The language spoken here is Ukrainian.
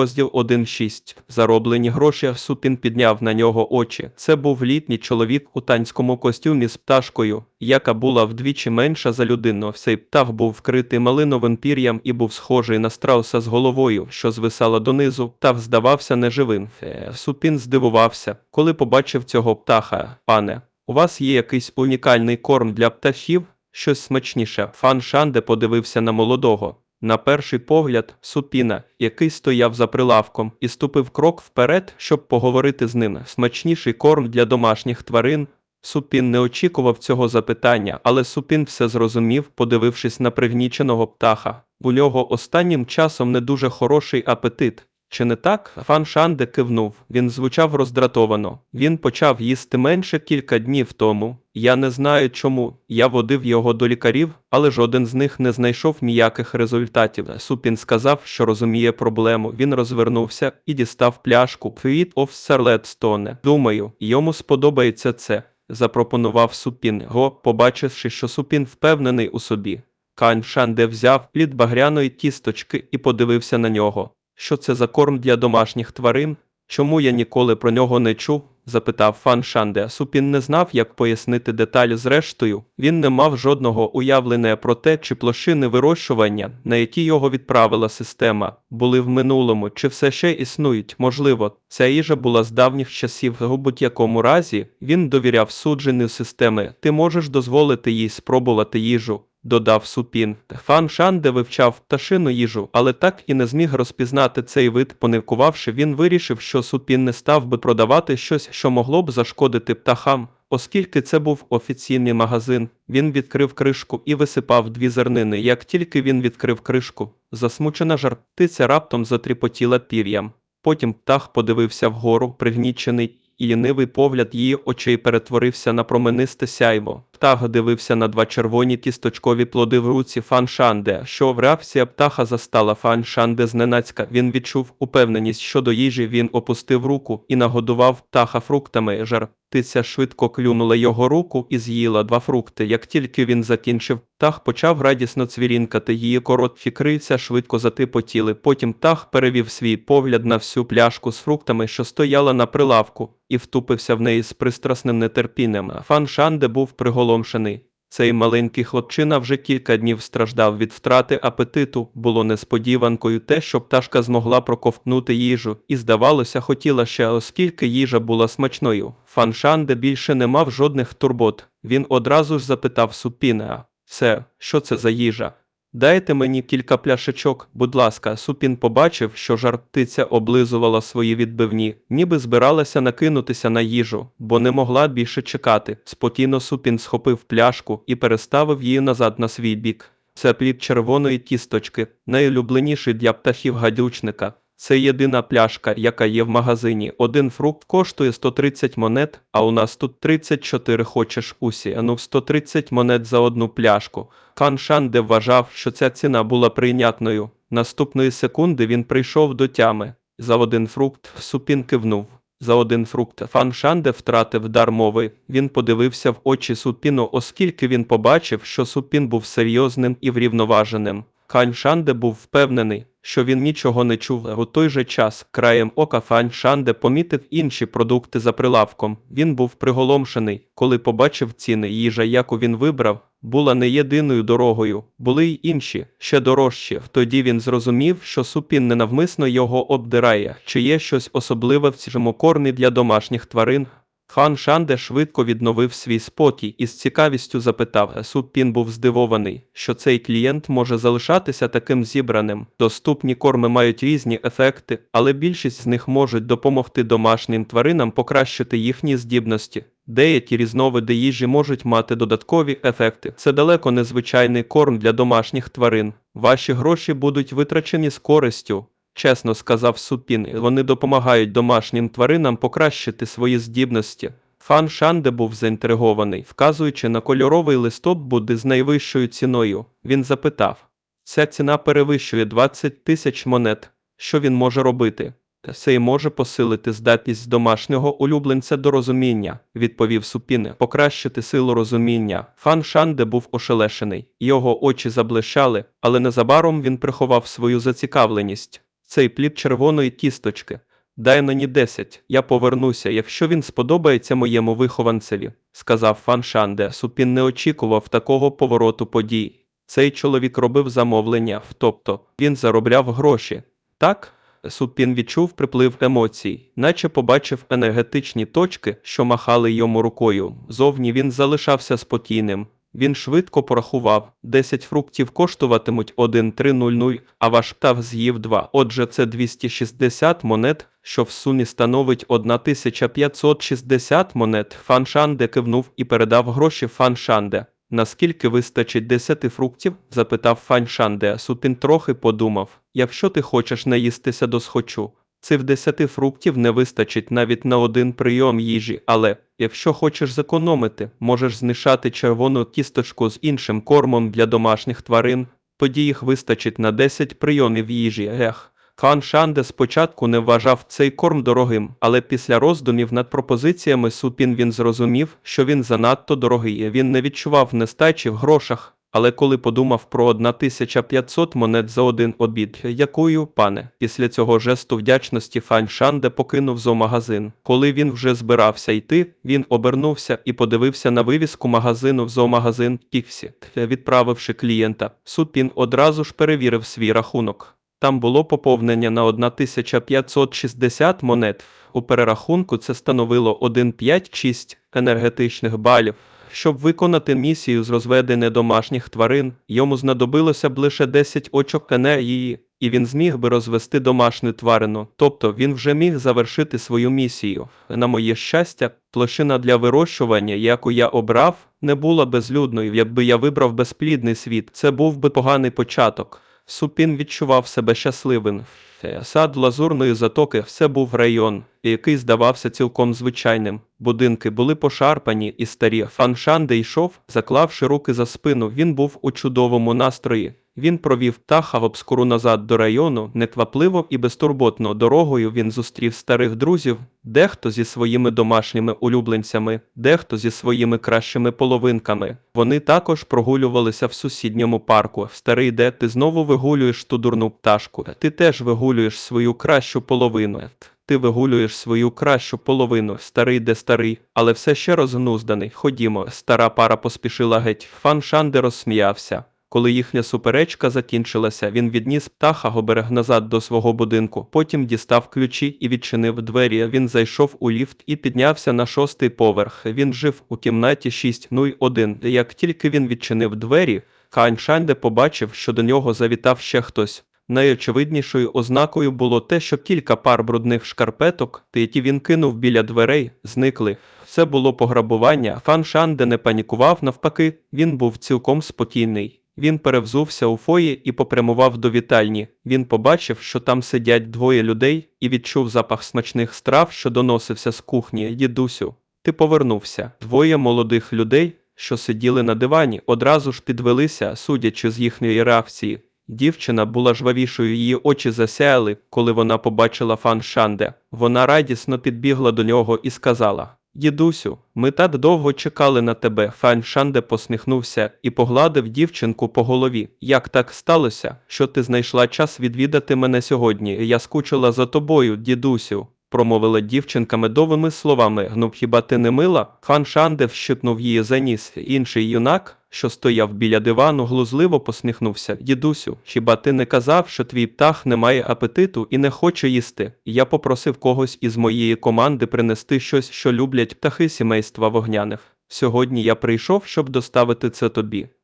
Розділ 1.6. Зароблені гроші. Супін підняв на нього очі. Це був літній чоловік у танському костюмі з пташкою, яка була вдвічі менша за людину. Цей птах був вкритий малиновим пір'ям і був схожий на страуса з головою, що звисала донизу. Птах здавався неживим. Е, Супін здивувався, коли побачив цього птаха. Пане, у вас є якийсь унікальний корм для птахів? Щось смачніше. Фан Шанде подивився на молодого. На перший погляд, супіна, який стояв за прилавком, і ступив крок вперед, щоб поговорити з ним. Смачніший корм для домашніх тварин. Супін не очікував цього запитання, але Супін все зрозумів, подивившись на пригніченого птаха. У нього останнім часом не дуже хороший апетит. Чи не так? Фан Шанде кивнув. Він звучав роздратовано. Він почав їсти менше кілька днів тому. Я не знаю чому. Я водив його до лікарів, але жоден з них не знайшов ніяких результатів. Супін сказав, що розуміє проблему. Він розвернувся і дістав пляшку Feet of Scarlet Думаю, йому сподобається це. Запропонував Супін. Го, побачивши, що Супін впевнений у собі. Кань Шанде взяв плід багряної тісточки і подивився на нього. Що це за корм для домашніх тварин? Чому я ніколи про нього не чув? Запитав Фан Шанде. Супін не знав, як пояснити деталі зрештою. Він не мав жодного уявлення про те, чи площини вирощування, на які його відправила система, були в минулому, чи все ще існують. Можливо, ця їжа була з давніх часів. У будь-якому разі він довіряв судженню системи. Ти можеш дозволити їй спробувати їжу додав Супін. Фан Шанде вивчав пташину їжу, але так і не зміг розпізнати цей вид. Поневкувавши, він вирішив, що Супін не став би продавати щось, що могло б зашкодити птахам. Оскільки це був офіційний магазин, він відкрив кришку і висипав дві зернини. Як тільки він відкрив кришку, засмучена жар птиця раптом затріпотіла пір'ям. Потім птах подивився вгору, пригнічений, і лінивий погляд її очей перетворився на променисте сяйво. Птах дивився на два червоні кісточкові плоди в руці Фан Шанде, що реакція птаха застала Фан Шанде зненацька. Він відчув упевненість щодо їжі. Він опустив руку і нагодував птаха фруктами. Жар птиця швидко клюнула його руку і з'їла два фрукти. Як тільки він закінчив, тах почав радісно цвірінкати. Її короткі крильця швидко затипотіли. Потім тах перевів свій погляд на всю пляшку з фруктами, що стояла на прилавку, і втупився в неї з пристрасним нетерпінням. Фан Шанде був приголомшений. Цей маленький хлопчина вже кілька днів страждав від втрати апетиту. Було несподіванкою те, що пташка змогла проковтнути їжу, і, здавалося, хотіла ще, оскільки їжа була смачною. Фан Шанде більше не мав жодних турбот. Він одразу ж запитав Супінеа: Все, що це за їжа? Дайте мені кілька пляшечок, будь ласка, Супін побачив, що жар-птиця облизувала свої відбивні, ніби збиралася накинутися на їжу, бо не могла більше чекати. Спокійно Супін схопив пляшку і переставив її назад на свій бік. Це плід червоної тісточки, найулюбленіший для птахів гадючника. Це єдина пляшка, яка є в магазині. Один фрукт коштує 130 монет, а у нас тут 34 хочеш усі. Ну 130 монет за одну пляшку. Кан Шанде вважав, що ця ціна була прийнятною. Наступної секунди він прийшов до тями. За один фрукт Супін кивнув. За один фрукт Фан Шанде втратив дар мови. Він подивився в очі Супіну, оскільки він побачив, що Супін був серйозним і врівноваженим. Кань Шанде був впевнений, що він нічого не чув. У той же час краєм ока Фань Шанде помітив інші продукти за прилавком. Він був приголомшений, коли побачив ціни. Їжа, яку він вибрав, була не єдиною дорогою, були й інші, ще дорожчі. Тоді він зрозумів, що супін ненавмисно його обдирає, чи є щось особливе в цьому кормі для домашніх тварин. Хан Шанде швидко відновив свій спокій і з цікавістю запитав. Суппін був здивований, що цей клієнт може залишатися таким зібраним. Доступні корми мають різні ефекти, але більшість з них можуть допомогти домашнім тваринам покращити їхні здібності. Деякі різновиди їжі можуть мати додаткові ефекти. Це далеко незвичайний корм для домашніх тварин. Ваші гроші будуть витрачені з користю. Чесно сказав Супін, вони допомагають домашнім тваринам покращити свої здібності. Фан Шанде був заінтригований, вказуючи на кольоровий листок Будди з найвищою ціною. Він запитав: ця ціна перевищує 20 тисяч монет. Що він може робити? Це й може посилити здатність домашнього улюбленця до розуміння, відповів Супін, покращити силу розуміння. Фан Шанде був ошелешений, його очі заблищали, але незабаром він приховав свою зацікавленість. Цей плід червоної кісточки. Дай мені десять, я повернуся, якщо він сподобається моєму вихованцеві, сказав Фан Шанде. Супін не очікував такого повороту подій. Цей чоловік робив замовлення, тобто він заробляв гроші. Так? Супін відчув приплив емоцій, наче побачив енергетичні точки, що махали йому рукою. Зовні він залишався спокійним. Він швидко порахував: 10 фруктів коштуватимуть 1,300, а ваш птах з'їв 2. Отже, це 260 монет, що в сумі становить 1560 монет. Фан Шанде кивнув і передав гроші Фан Шанде. Наскільки вистачить 10 фруктів? запитав Фан Шанде. Супін трохи подумав: якщо ти хочеш наїстися до схочу, цих 10 фруктів не вистачить навіть на один прийом їжі, але якщо хочеш зекономити, можеш знишати червону кісточку з іншим кормом для домашніх тварин, тоді їх вистачить на 10 прийомів їжі. Ех. Хан Шанде спочатку не вважав цей корм дорогим, але після роздумів над пропозиціями Супін він зрозумів, що він занадто дорогий. Він не відчував нестачі в грошах. Але коли подумав про 1500 монет за один обід, якою, пане, після цього жесту вдячності Фань Шанде покинув зоомагазин. Коли він вже збирався йти, він обернувся і подивився на вивіску магазину в зоомагазин Кіксі. Відправивши клієнта, Супін одразу ж перевірив свій рахунок. Там було поповнення на 1560 монет. У перерахунку це становило 1,5-6 енергетичних балів. Щоб виконати місію з розведення домашніх тварин, йому знадобилося б лише 10 очок енергії, і він зміг би розвести домашню тварину, тобто він вже міг завершити свою місію. На моє щастя, площина для вирощування, яку я обрав, не була безлюдною. Якби я вибрав безплідний світ, це був би поганий початок. Супін відчував себе щасливим. Сад лазурної затоки все був район, який здавався цілком звичайним. Будинки були пошарпані і старі. Фан Шанде йшов, заклавши руки за спину. Він був у чудовому настрої. Він провів птаха в обскуру назад до району, неквапливо і безтурботно дорогою він зустрів старих друзів, дехто зі своїми домашніми улюбленцями, дехто зі своїми кращими половинками. Вони також прогулювалися в сусідньому парку. Старий, де ти знову вигулюєш ту дурну пташку. Ти теж вигулюєш свою кращу половину. Ти вигулюєш свою кращу половину, старий де старий, але все ще розгнузданий. Ходімо, стара пара поспішила геть. Фан Шанде розсміявся. Коли їхня суперечка закінчилася, він відніс птаха Гоберег назад до свого будинку, потім дістав ключі і відчинив двері. Він зайшов у ліфт і піднявся на шостий поверх. Він жив у кімнаті 601. Як тільки він відчинив двері, Хань Шанде побачив, що до нього завітав ще хтось. Найочевиднішою ознакою було те, що кілька пар брудних шкарпеток, які він кинув біля дверей, зникли. Це було пограбування. Фан Шанде не панікував навпаки, він був цілком спокійний. Він перевзувся у фої і попрямував до вітальні. Він побачив, що там сидять двоє людей, і відчув запах смачних страв, що доносився з кухні. Дідусю, ти повернувся. Двоє молодих людей, що сиділи на дивані, одразу ж підвелися, судячи з їхньої реакції. Дівчина була жвавішою, її очі засяяли, коли вона побачила фан Шанде. Вона радісно підбігла до нього і сказала: Дідусю, ми так довго чекали на тебе. Фан Шанде посміхнувся і погладив дівчинку по голові. Як так сталося, що ти знайшла час відвідати мене сьогодні? Я скучила за тобою, дідусю. Промовила дівчинка медовими словами. Гнув хіба ти не мила? Хан Шанде вщипнув її за ніс. Інший юнак, що стояв біля дивану, глузливо посміхнувся. Дідусю, хіба ти не казав, що твій птах не має апетиту і не хоче їсти? Я попросив когось із моєї команди принести щось, що люблять птахи сімейства вогняних. Сьогодні я прийшов, щоб доставити це тобі.